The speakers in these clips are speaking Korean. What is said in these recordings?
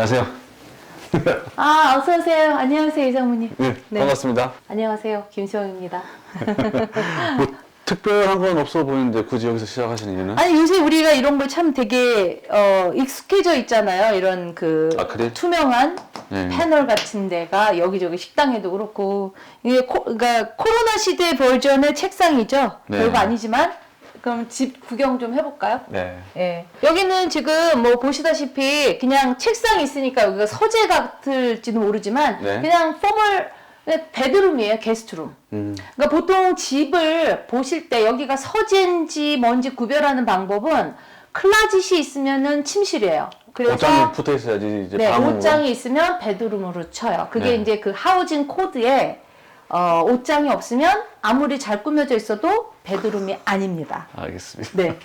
안녕하세요. 아, 어서 오세요. 안녕하세요, 이상무님. 네, 반갑습니다. 안녕하세요, 김수영입니다. 뭐 특별한 건 없어 보이는데 굳이 여기서 시작하시는 이유는? 아니 요새 우리가 이런 걸 참 되게 어, 익숙해져 있잖아요. 이런 그 아, 그래요? 투명한 네. 패널 같은 데가 여기저기 식당에도 그렇고 이게 코, 그러니까 코로나 시대 버전의 책상이죠. 네. 별거 아니지만 그럼 집 구경 좀 해볼까요? 네. 예. 여기는 지금 뭐 보시다시피 그냥 책상이 있으니까 여기가 서재 같을지는 모르지만 네. 그냥 포멀 베드룸이에요, 게스트룸. 음, 그러니까 보통 집을 보실 때 여기가 서재인지 뭔지 구별하는 방법은 클라짓이 있으면은 침실이에요. 그래서 옷장이 붙어 있어야지 이제 네. 옷장이 있으면 베드룸으로 쳐요. 그게 네. 이제 그 하우징 코드에 어, 옷장이 없으면 아무리 잘 꾸며져 있어도 베드룸이 아닙니다. 알겠습니다. 네.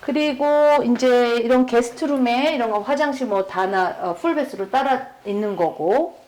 그리고 이제 이런 게스트룸에 이런 거 화장실 뭐 다나 어, 풀베스로 따라 있는 거고.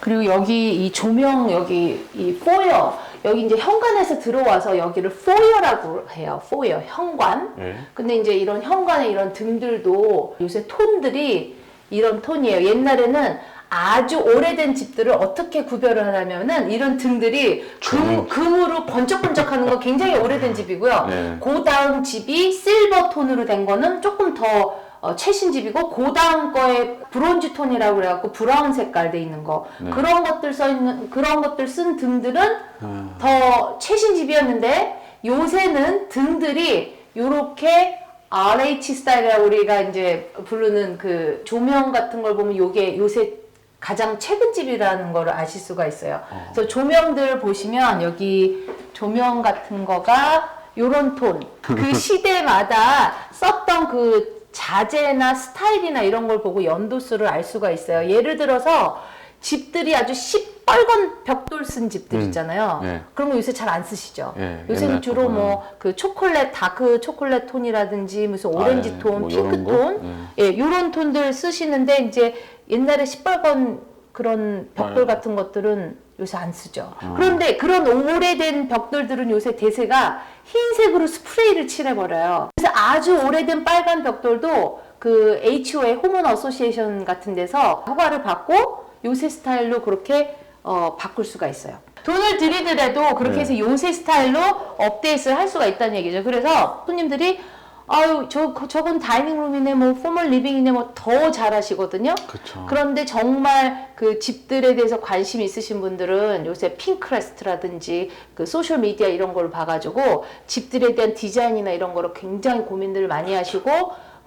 그리고 여기 이 조명 여기 이 포여 여기 이제 현관에서 들어와서 여기를 포여라고 해요. 포여 현관. 네. 근데 이제 이런 현관의 이런 등들도 요새 톤들이 이런 톤이에요. 옛날에는 아주 오래된 집들을 어떻게 구별을 하냐면은 이런 등들이 금, 금으로 번쩍번쩍하는 거 굉장히 오래된 집이고요. 네. 그 다음 집이 실버 톤으로 된 거는 조금 더 어, 최신 집이고 그 다음 거에 브론즈 톤이라고 그래갖고 브라운 색깔 돼 있는 거 네. 그런 것들 써 있는 그런 것들 쓴 등들은 아, 더 최신 집이었는데 요새는 등들이 요렇게 RH 스타일이라고 우리가 이제 부르는 그 조명 같은 걸 보면 요게 요새 가장 최근 집이라는 거를 아실 수가 있어요. 그래서 조명들 보시면 여기 조명 같은 거가 요런 톤. 그 시대마다 썼던 그 자재나 스타일이나 이런 걸 보고 연도수를 알 수가 있어요. 예를 들어서 집들이 아주 시뻘건 벽돌 쓴 집들 음, 있잖아요. 네. 그런 거 요새 잘 안 쓰시죠. 예, 요새는 옛날 주로. 뭐 그 초콜릿 다크 초콜릿 톤이라든지 무슨 아, 오렌지 예, 톤, 뭐 핑크 거? 톤, 예, 요런 톤들 쓰시는데 이제 옛날에 시뻘건 그런 벽돌 아, 예. 같은 것들은 요새 안 쓰죠. 그런데 그런 오래된 벽돌들은 요새 대세가 흰색으로 스프레이를 칠해버려요. 그래서 아주 오래된 빨간 벽돌도 그 HOA 호문 어소시에이션 같은 데서 허가를 받고 요새 스타일로 그렇게 어, 바꿀 수가 있어요. 돈을 들이더라도 그렇게 네. 해서 요새 스타일로 업데이트를 할 수가 있다는 얘기죠. 그래서 손님들이 아유 저 저건 다이닝룸이네 뭐 포멀 리빙이네 뭐 더 잘하시거든요. 그쵸. 그런데 정말 그 집들에 대해서 관심 있으신 분들은 요새 핑크레스트라든지 그 소셜 미디어 이런 걸 봐가지고 집들에 대한 디자인이나 이런 거를 굉장히 고민들을 많이 하시고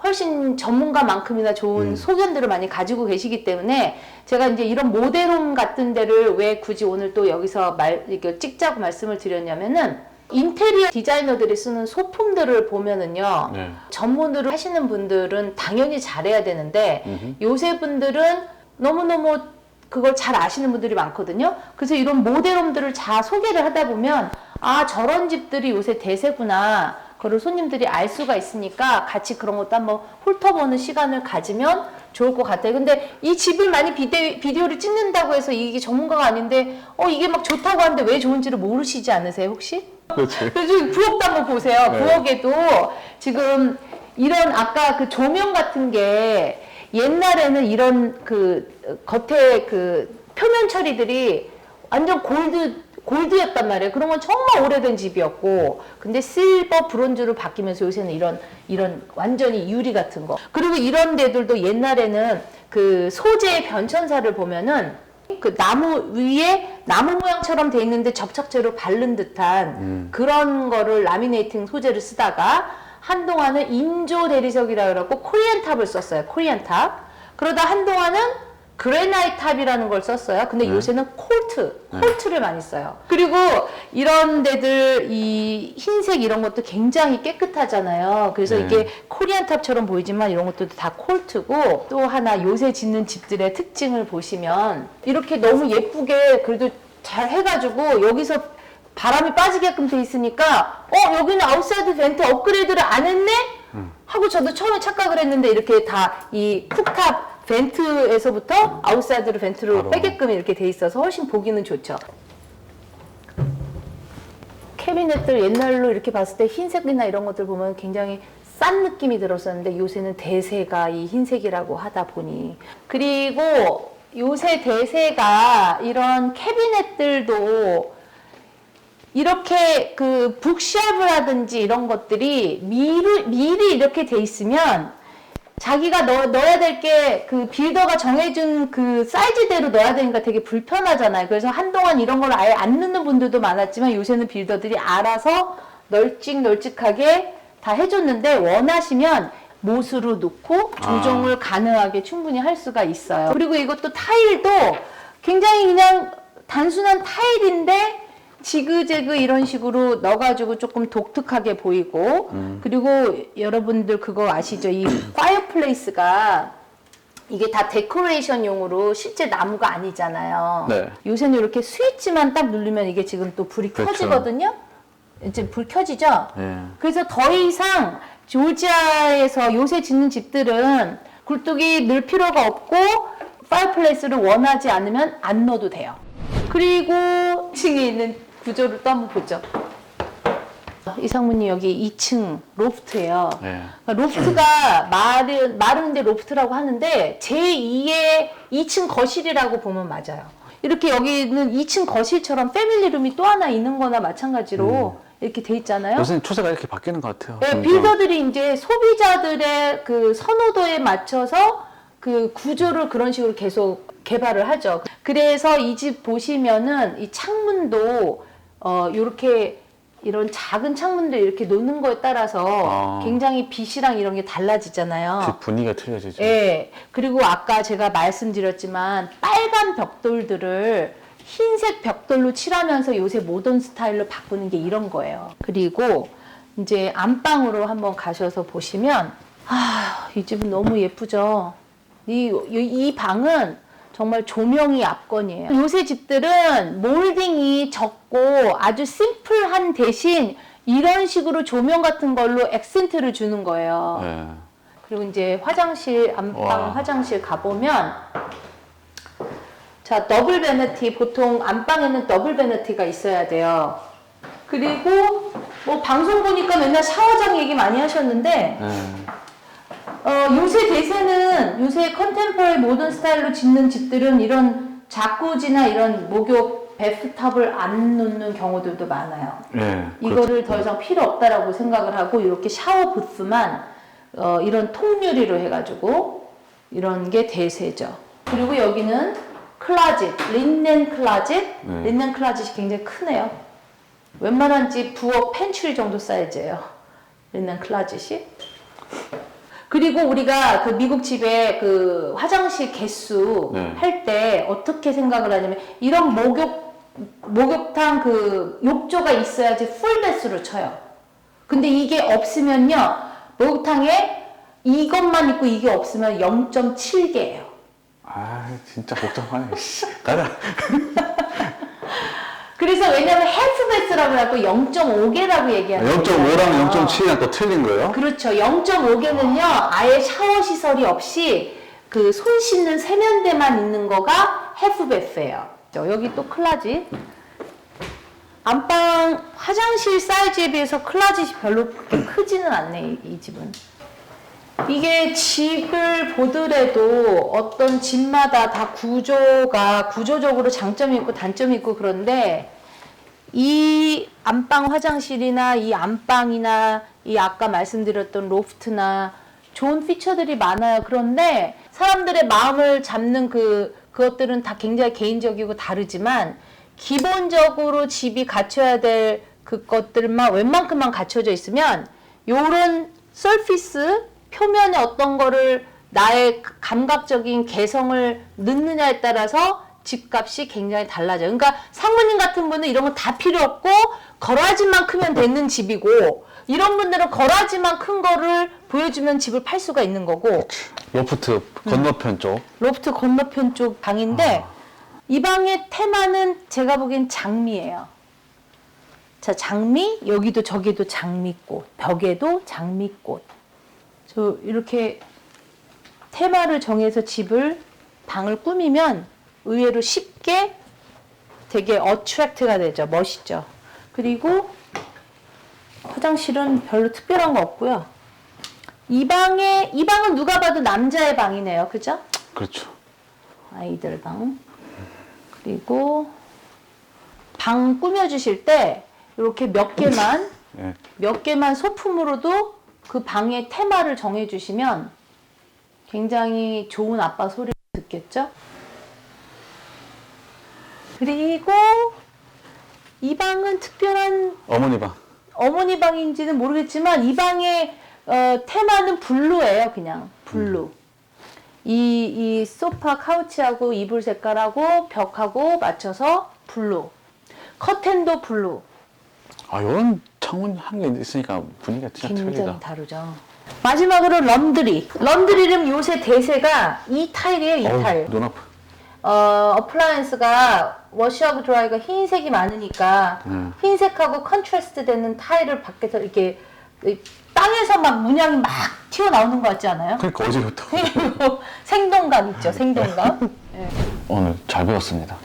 훨씬 전문가만큼이나 좋은 소견들을 많이 가지고 계시기 때문에 제가 이제 이런 모델홈 같은 데를 왜 굳이 오늘 또 여기서 말 이렇게 찍자고 말씀을 드렸냐면은 인테리어 디자이너들이 쓰는 소품들을 보면은요. 네. 전문으로 하시는 분들은 당연히 잘해야 되는데 음흠. 요새 분들은 너무너무 그걸 잘 아시는 분들이 많거든요. 그래서 이런 모델홈들을 잘 소개를 하다 보면 아 저런 집들이 요새 대세구나. 그걸 손님들이 알 수가 있으니까 같이 그런 것도 한번 훑어보는 시간을 가지면 좋을 것 같아요. 근데 이 집을 많이 비데, 비디오를 찍는다고 해서 이게 전문가가 아닌데 어 이게 막 좋다고 하는데 왜 좋은지를 모르시지 않으세요 혹시? 그렇지. 그래서 부엌도 한번 보세요. 네. 부엌에도 지금 이런 아까 그 조명 같은 게 옛날에는 이런 그 겉에 그 표면 처리들이 완전 골드 골드였단 말이에요. 그런 건 정말 오래된 집이었고, 근데 실버 브론즈로 바뀌면서 요새는 이런 이런 완전히 유리 같은 거. 그리고 이런 데들도 옛날에는 그 소재의 변천사를 보면은 그 나무 위에 나무 모양처럼 돼 있는데 접착제로 바른 듯한 그런 거를 라미네이팅 소재를 쓰다가 한동안은 인조 대리석이라 그러고 코리안 탑을 썼어요. 코리안 탑. 그러다 한동안은 그레나이트 탑이라는 걸 썼어요. 근데 요새는 콜트, 콜트를 많이 써요. 그리고 이런 데들 이 흰색 이런 것도 굉장히 깨끗하잖아요. 그래서 네. 이게 코리안 탑처럼 보이지만 이런 것들도 다 콜트고 또 하나 요새 짓는 집들의 특징을 보시면 이렇게 너무 예쁘게 그래도 잘 해가지고 여기서 바람이 빠지게끔 돼 있으니까 어 여기는 아웃사이드 벤트 업그레이드를 안 했네 하고 저도 처음에 착각을 했는데 이렇게 다 이 쿡탑 벤트에서부터 아웃사이드로 벤트로 바로. 빼게끔 이렇게 돼 있어서 훨씬 보기는 좋죠. 캐비넷들 옛날로 이렇게 봤을 때 흰색이나 이런 것들 보면 굉장히 싼 느낌이 들었었는데 요새는 대세가 이 흰색이라고 하다 보니 그리고 요새 대세가 이런 캐비넷들도 이렇게 그 북쉘브라든지 이런 것들이 미리, 미리 이렇게 돼 있으면 자기가 넣, 넣어야 될 게 그 빌더가 정해준 그 사이즈대로 넣어야 되니까 되게 불편하잖아요. 그래서 한동안 이런 걸 아예 안 넣는 분들도 많았지만 요새는 빌더들이 알아서 널찍널찍하게 다 해줬는데 원하시면 못으로 넣고 조정을 가능하게 충분히 할 수가 있어요. 그리고 이것도 타일도 굉장히 그냥 단순한 타일인데 지그재그 이런 식으로 넣어가지고 조금 독특하게 보이고 그리고 여러분들 그거 아시죠? 이 파이어플레이스가 이게 다 데코레이션용으로 실제 나무가 아니잖아요. 네. 요새는 이렇게 스위치만 딱 누르면 이게 지금 또 불이 그렇죠. 켜지거든요. 이제 불 켜지죠? 예. 그래서 더 이상 조지아에서 요새 짓는 집들은 굴뚝이 늘 필요가 없고 파이어플레이스를 원하지 않으면 안 넣어도 돼요. 그리고 2층에 있는 구조를 또 한번 보죠. 이상무님 여기 2층 로프트예요. 예. 그러니까 로프트가 말은 말은데 로프트라고 하는데 제 2의 2층 거실이라고 보면 맞아요. 이렇게 여기는 2층 거실처럼 패밀리룸이 또 하나 있는 거나 마찬가지로 이렇게 돼 있잖아요. 요새는 초세가 이렇게 바뀌는 것 같아요. 네. 빌더들이 이제 소비자들의 그 선호도에 맞춰서 그 구조를 그런 식으로 계속 개발을 하죠. 그래서 이 집 보시면은 이 창문도 어 요렇게 이런 작은 창문들 이렇게 놓는 거에 따라서 아. 굉장히 빛이랑 이런 게 달라지잖아요. 집 분위기가 틀려지죠. 예. 그리고 아까 제가 말씀드렸지만 빨간 벽돌들을 흰색 벽돌로 칠하면서 요새 모던 스타일로 바꾸는 게 이런 거예요. 그리고 이제 안방으로 한번 가셔서 보시면 아, 이 집은 너무 예쁘죠. 이, 이, 이 방은 정말 조명이 압권이에요. 요새 집들은 몰딩이 적고 아주 심플한 대신 이런 식으로 조명 같은 걸로 액센트를 주는 거예요. 예. 그리고 이제 화장실 안방 와. 화장실 가보면 자 더블 베너티 보통 안방에는 더블 베너티가 있어야 돼요. 그리고 뭐 방송 보니까 맨날 샤워장 얘기 많이 하셨는데 예. 어, 요새 대세는 요새 컨템포러리 모던 스타일로 짓는 집들은 이런 자꾸지나 이런 목욕 베스탑을 안 놓는 경우들도 많아요. 예. 이거를 더 이상 필요 없다라고 생각을 하고 이렇게 샤워 부스만 어, 이런 통유리로 해가지고 이런 게 대세죠. 그리고 여기는 클라짓, 린넨 클라짓, 네. 린넨 클라짓이 굉장히 크네요. 웬만한 집 부엌 펜츄리 정도 사이즈예요. 린넨 클라짓이. 그리고 우리가 그 미국 집에 그 화장실 개수 네. 할 때 어떻게 생각을 하냐면 이런 목욕 목욕탕 그 욕조가 있어야지 풀베스로 쳐요. 근데 이게 없으면요 목욕탕에 이것만 있고 이게 없으면 0.7개예요. 아, 진짜 복잡하네. 씨. 가자. 그래서 왜냐면 해프베스라고 해갖고 0.5개라고 얘기하는 0.5랑 0.7이랑 또 틀린 거예요? 그렇죠. 0.5개는요, 아예 샤워 시설이 없이 그 손 씻는 세면대만 있는 거가 해프베스예요. 여기 또 클라짓. 안방 화장실 사이즈에 비해서 클라짓이 별로 그렇게 크지는 않네, 이, 이 집은. 이게 집을 보더라도 어떤 집마다 다 구조가 구조적으로 장점이 있고 단점이 있고 그런데 이 안방 화장실이나 이 안방이나 이 아까 말씀드렸던 로프트나 좋은 피처들이 많아요. 그런데 사람들의 마음을 잡는 그 그것들은 다 굉장히 개인적이고 다르지만 기본적으로 집이 갖춰야 될 그것들만 웬만큼만 갖춰져 있으면 요런 서피스 표면에 어떤 거를 나의 감각적인 개성을 넣느냐에 따라서 집값이 굉장히 달라져요. 그러니까 상무님 같은 분은 이런 거다 필요 없고 거라지만 크면 되는 집이고 이런 분들은 거라지만 큰 거를 보여주면 집을 팔 수가 있는 거고 로프트 건너편 쪽. 로프트 건너편 쪽 방인데 이 방의 테마는 제가 보기엔 장미예요. 자, 장미, 여기도 저기도 장미꽃, 벽에도 장미꽃. 저 이렇게 테마를 정해서 집을 방을 꾸미면 의외로 쉽게 되게 어트랙트가 되죠. 멋있죠. 그리고 화장실은 별로 특별한 거 없고요. 이 방에 이 방은 누가 봐도 남자의 방이네요. 그죠? 그렇죠. 아이들 방. 그리고 방 꾸며 주실 때 이렇게 몇 개만 예. 몇 개만 소품으로도 그 방의 테마를 정해 주시면 굉장히 좋은 아빠 소리를 듣겠죠? 그리고 이 방은 특별한 어머니 방. 어머니 방인지는 모르겠지만 이 방의 어, 테마는 블루예요, 그냥 블루. 이, 이 소파 카우치하고 이불 색깔하고 벽하고 맞춰서 블루. 커튼도 블루. 아, 이런 창문 한개 있으니까 분위기가 진짜 굉장히 틀리다. 다르죠. 마지막으로 럼드리. 럼드리는 요새 대세가 이 타일이에요, 이 어우, 타일. 눈 아파. 어, 어플라이언스가 워시하고 드라이가 흰색이 많으니까 음. 흰색하고 컨트라스트 되는 타일을 밖에서 이렇게 이 땅에서 막 문양이 막 튀어나오는 것 같지 않아요? 그러니까 어제부터 생동감 있죠, 생동감. 네. 오늘 잘 배웠습니다.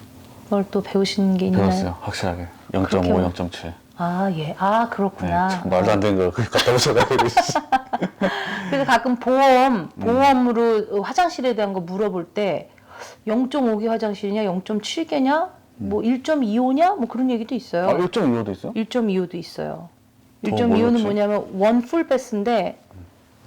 뭘또 배우시는 게 있나요? 배웠어요. 확실하게. 그렇게 0.5, 0.7. 아, 예. 아, 네, 그렇구나. 참 말도 안 되는 걸 갖다 붙여가지고. 그래서 가끔 보험, 보험으로 화장실에 대한 거 물어볼 때 0.5개 화장실이냐, 0.7개냐, 뭐 1.25냐, 뭐 그런 얘기도 있어요. 아, 1.25도 있어요? 1.25도 있어요. 더 1.25는 멀었지? 뭐냐면 원 풀 베스인데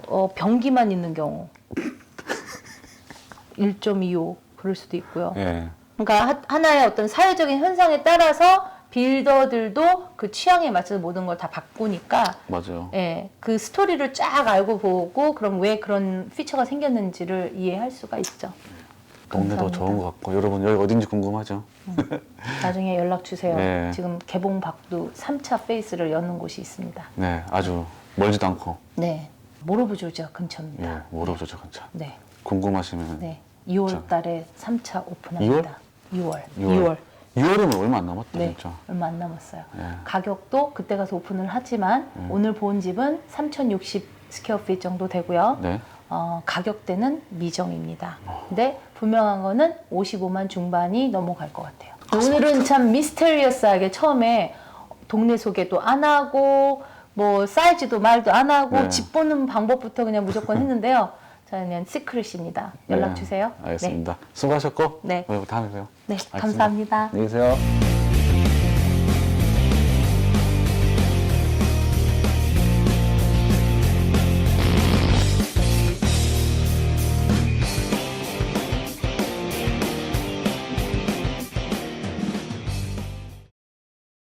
어, 변기만 있는 경우 1.25 그럴 수도 있고요. 예. 그러니까 하- 하나의 어떤 사회적인 현상에 따라서 빌더들도 그 취향에 맞춰서 모든 걸 다 바꾸니까 맞아요. 예, 그 스토리를 쫙 알고 보고 그럼 왜 그런 피처가 생겼는지를 이해할 수가 있죠. 동네도 감사합니다. 좋은 것 같고 여러분 여기 어딘지 궁금하죠? 나중에 연락 주세요. 네. 지금 개봉 박두 3차 페이스를 여는 곳이 있습니다. 네, 아주 멀지도 않고 네. 모로부조지아 근처입니다. 예, 모르죠 괜찮. 네. 궁금하시면 네. 2월 달에 3차 오픈합니다. 2월? 6월. 2월 이면 얼마 안 남았다 네. 진짜. 얼마 안 남았어요. 예. 가격도 그때 가서 오픈을 하지만 음. 오늘 본 집은 3,060 스퀘어핏 정도 되고요. 네. 어, 가격대는 미정입니다. 근데 분명한 거는 55만 중반이 넘어갈 것 같아요. 오늘은 참 미스테리어스하게 처음에 동네 소개도 안 하고 뭐 사이즈도 말도 안 하고 네. 집 보는 방법부터 그냥 무조건 했는데요. 저는 시크릿입니다. 연락 네, 주세요. 알겠습니다. 수고하셨고 네. 네. 다음에 봬요. 네, 네 알겠습니다. 감사합니다. 안녕히 계세요.